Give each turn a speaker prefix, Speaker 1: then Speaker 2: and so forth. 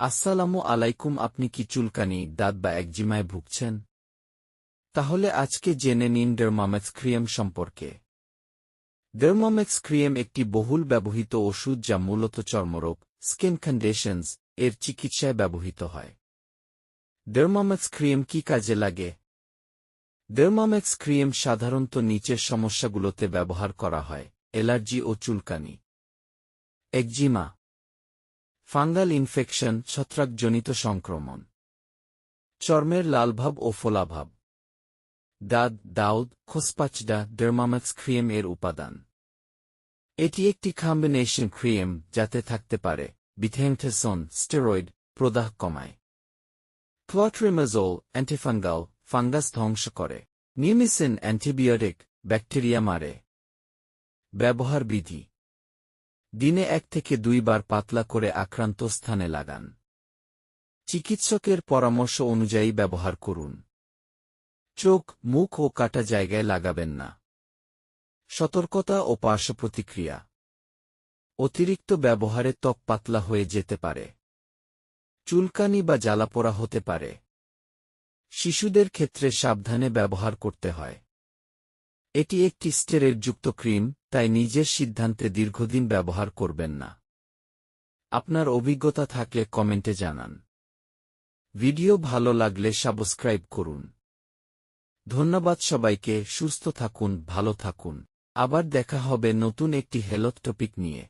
Speaker 1: আসসালামু আলাইকুম, আপনি কি চুলকানি, দাঁত বা একজিমায় ভুগছেন? তাহলে আজকে জেনে নিন ডেরমামেক্স ক্রিয়েম সম্পর্কে। ডেরমামেক্স ক্রিয়েম একটি বহুল ব্যবহৃত ওষুধ যা মূলত চর্মরোগ, স্কিন কন্ডিশনস, এর চিকিৎসায় ব্যবহৃত হয়। ডেরমামেক্স ক্রিয়েম কি কাজে লাগে? ডেরমামেক্স ক্রিয়েম সাধারণত নিচের সমস্যাগুলোতে ব্যবহার করা হয়, অ্যালার্জি ও চুলকানি। একজিমা ফাঙ্গাল ইনফেকশন ছত্রাকজনিত সংক্রমণ। চর্মের লালভাব ও ফোলাভাব। দাঁত, দাউদ, খোসপাচডা ডেরমামেক্স ক্রিয়েম এর উপাদান। এটি একটি কম্বিনেশন ক্রিয়েম যাতে থাকতে পারে বিথেন্থেসন স্টেরয়েড প্রদাহ কমায়। ক্লট্রিমাজোল অ্যান্টিফাঙ্গাল ফাঙ্গাস ধ্বংস করে। নিউমিসিন অ্যান্টিবায়োটিক ব্যাকটেরিয়া মারে। ব্যবহার বিধি। দিনে এক থেকে দুইবার পাতলা করে আক্রান্ত স্থানে লাগান। চিকিৎসকের পরামর্শ অনুযায়ী ব্যবহার করুন। চোখ, মুখ ও কাটা জায়গায় লাগাবেন না। সতর্কতা ও পার্শ্ব প্রতিক্রিয়া অতিরিক্ত ব্যবহারে ত্বক পাতলা হয়ে যেতে পারে। চুলকানি বা জ্বালাপোড়া হতে পারে। শিশুদের ক্ষেত্রে সাবধানে ব্যবহার করতে হয়। এটি একটি স্টেরের যুক্ত ক্রিম, তাই নিজের সিদ্ধান্তে দীর্ঘদিন ব্যবহার করবেন না। আপনার অভিজ্ঞতা থাকলে কমেন্টে জানান। ভিডিও ভালো লাগলে সাবস্ক্রাইব করুন। ধন্যবাদ সবাইকে, সুস্থ থাকুন, ভালো থাকুন। আবার দেখা হবে নতুন একটি হেলথ টপিক নিয়ে।